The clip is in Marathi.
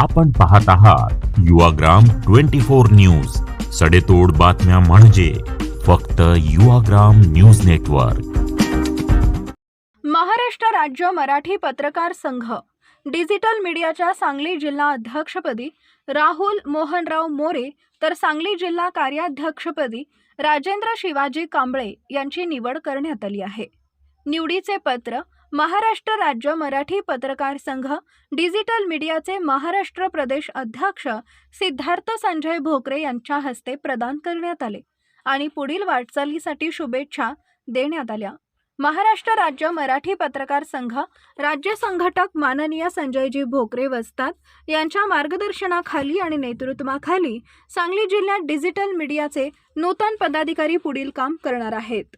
आपण पाहत आहात युवाग्राम ट्वेंटी फोर न्यूज. सडेतोड बातम्या म्हणजे फक्त युवाग्राम न्यूज नेटवर्क. महाराष्ट्र राज्य मराठी पत्रकार संघ. डिजिटल मीडियाच्या सांगली जिल्हा अध्यक्षपदी राहुल मोहनराव मोरे तर सांगली जिल्हा कार्याध्यक्षपदी राजेंद्र शिवाजी कांबळे यांची निवड करण्यात आली आहे. निवडीचे पत्र महाराष्ट्र राज्य मराठी पत्रकार संघ डिजिटल मीडियाचे महाराष्ट्र प्रदेश अध्यक्ष सिद्धार्थ संजय भोकरे यांच्या हस्ते प्रदान करण्यात आले आणि पुढील वाटचालीसाठी शुभेच्छा देण्यात आल्या. महाराष्ट्र राज्य मराठी पत्रकार संघ राज्य संघटक माननीय संजयजी भोकरे वस्तात यांच्या मार्गदर्शनाखाली आणि नेतृत्वाखाली सांगली जिल्ह्यात डिजिटल मीडियाचे नूतन पदाधिकारी पुढील काम करणार आहेत.